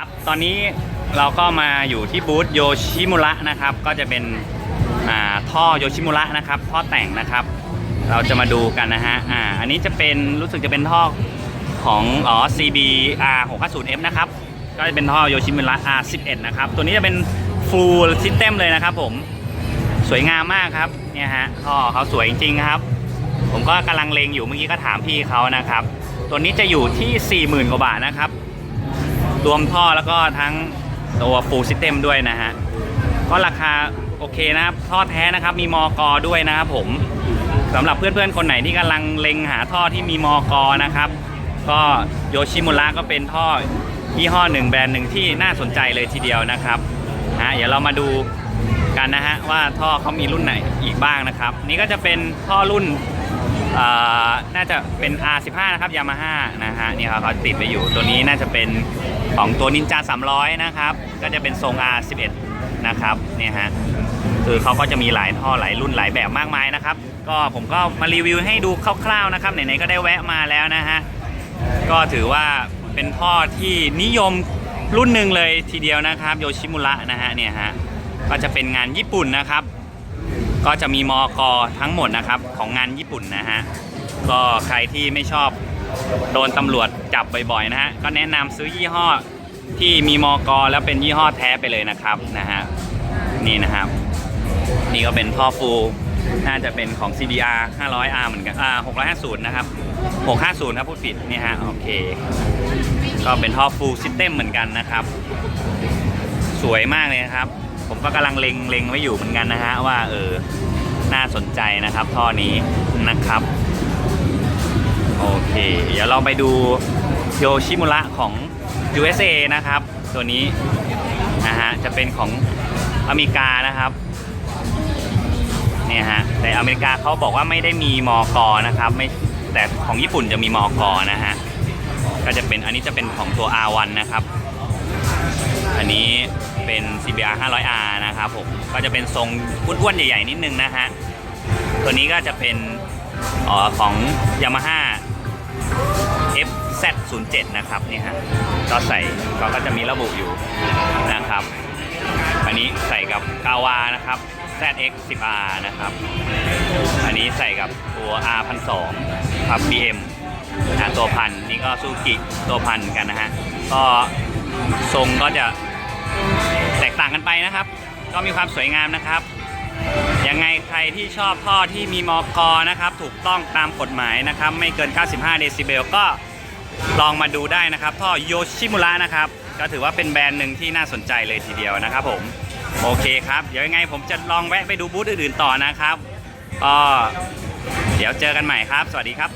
ครับตอนนี้เราก็มาอยู่ที่บูธโยชิมุระนะครับ ก็จะเป็นอ่าท่อโยชิมุระนะครับท่อแต่งนะครับ เราจะมาดูกันนะฮะอ่าอันนี้จะเป็นรู้สึกจะเป็นท่อของอ๋อ CBR 650F นะครับ ก็จะเป็นท่อโยชิมุระ R11 นะครับ ตัวนี้จะเป็น full system เลยนะครับผมสวยงามมากครับเนี่ยฮะท่อเขาสวยจริงๆครับ ผมก็กำลังเลงอยู่เมื่อกี้ก็ถามพี่เขานะครับ ตัวนี้จะอยู่ที่ 40,000กว่าบาทนะครับ รวมท่อแล้วก็ทั้งตัว full system ด้วยนะฮะ ก็ราคาโอเคนะครับ ท่อแท้นะครับ มีมอกอด้วยนะครับผมสำหรับเพื่อนๆ คนไหนที่กำลังเล็งหาท่อที่มีมอกอนะครับ ก็โยชิมุระก็เป็นท่อยี่ห้อหนึ่งแบรนด์หนึ่งที่น่าสนใจเลยทีเดียวนะครับฮะเดี๋ยวเรามาดูกันนะฮะว่าท่อเขามีรุ่นไหนอีกบ้างนะครับ นี่ก็จะเป็นท่อรุ่น น่าจะเป็น R15 นะครับยามาฮ่านะฮะนี่ครับเขาติดไปอยู่ตัวนี้น่าจะเป็นของตัวนินจา300 นะครับ ก็จะเป็นทรง R11 นะครับเนี่ยฮะคือเขาก็จะมีหลายท่อหลายรุ่นหลายแบบมากมายนะครับ ก็ผมก็มารีวิวให้ดูคร่าวๆนะครับไหนๆก็ได้แวะมาแล้วนะฮะก็ถือว่าเป็นท่อที่นิยมรุ่นหนึ่งเลยทีเดียวนะครับโยชิมุระนะฮะเนี่ยฮะก็จะเป็นงานญี่ปุ่นนะครับ ก็จะมีมอกอทั้งหมดนะครับของงานญี่ปุ่นนะฮะก็ใครที่ไม่ชอบโดนตำรวจจับบ่อยๆนะฮะก็แนะนำซื้อยี่ห้อที่มีมอกอแล้วเป็นยี่ห้อแท้ไปเลยนะครับนะฮะนี่นะครับ นี่ก็เป็นท่อฟูน่าจะเป็นของ CBR 500R เหมือนกันอ่า650 นะครับ 650 ครับพูดผิดนี่ฮะโอเค ก็เป็นท่อฟูลซิสเต็มเหมือนกันนะครับ สวยมากเลยนะครับ ผมก็กำลังเล็งเล็งไว้อยู่เหมือนกันนะฮะว่าเออน่าสนใจนะครับท่อนี้นะครับ โอเค เดี๋ยวเราไปดูโยชิมุระของ USA นะครับ ตัวนี้นะฮะจะเป็นของอเมริกานะครับเนี่ยฮะแต่อเมริกาเขาบอกว่าไม่ได้มีมอกอนะครับไม่แต่ของญี่ปุ่นจะมีมอกอนะฮะก็จะเป็นอันนี้จะเป็นของตัว R1 นะครับ อันนี้เป็น CBR 500R นะครับผม ก็จะเป็นทรงอ้วนๆใหญ่ๆนิดนึงนะฮะ ตัวนี้ก็จะเป็นออของ Yamaha FZ07 นะครับนี่ฮะ ก็ใส่ก็ก็จะมีระบุอยู่นะครับ อันนี้ใส่กับกาวานะครับ ZX 10R นะครับ อันนี้ใส่กับตัว R 1 2 0 0ครับ BM นะตัวพันนี่ก็ซูกิตัวพันกันนะฮะ ก็ทรงก็จะ แตกต่างกันไปนะครับ ก็มีความสวยงามนะครับ ยังไงใครที่ชอบท่อที่มีมอกอนะครับ ถูกต้องตามกฎหมายนะครับ ไม่เกิน 95 เดซิเบลก็ลองมาดูได้นะครับ ท่อโยชิมุระนะครับ ก็ถือว่าเป็นแบรนด์หนึ่งที่น่าสนใจเลยทีเดียวนะครับผม โอเคครับ เดี๋ยวยังไงผมจะลองแวะไปดูบูธอื่นๆต่อนะครับก็เดี๋ยวเจอกันใหม่ครับ สวัสดีครับ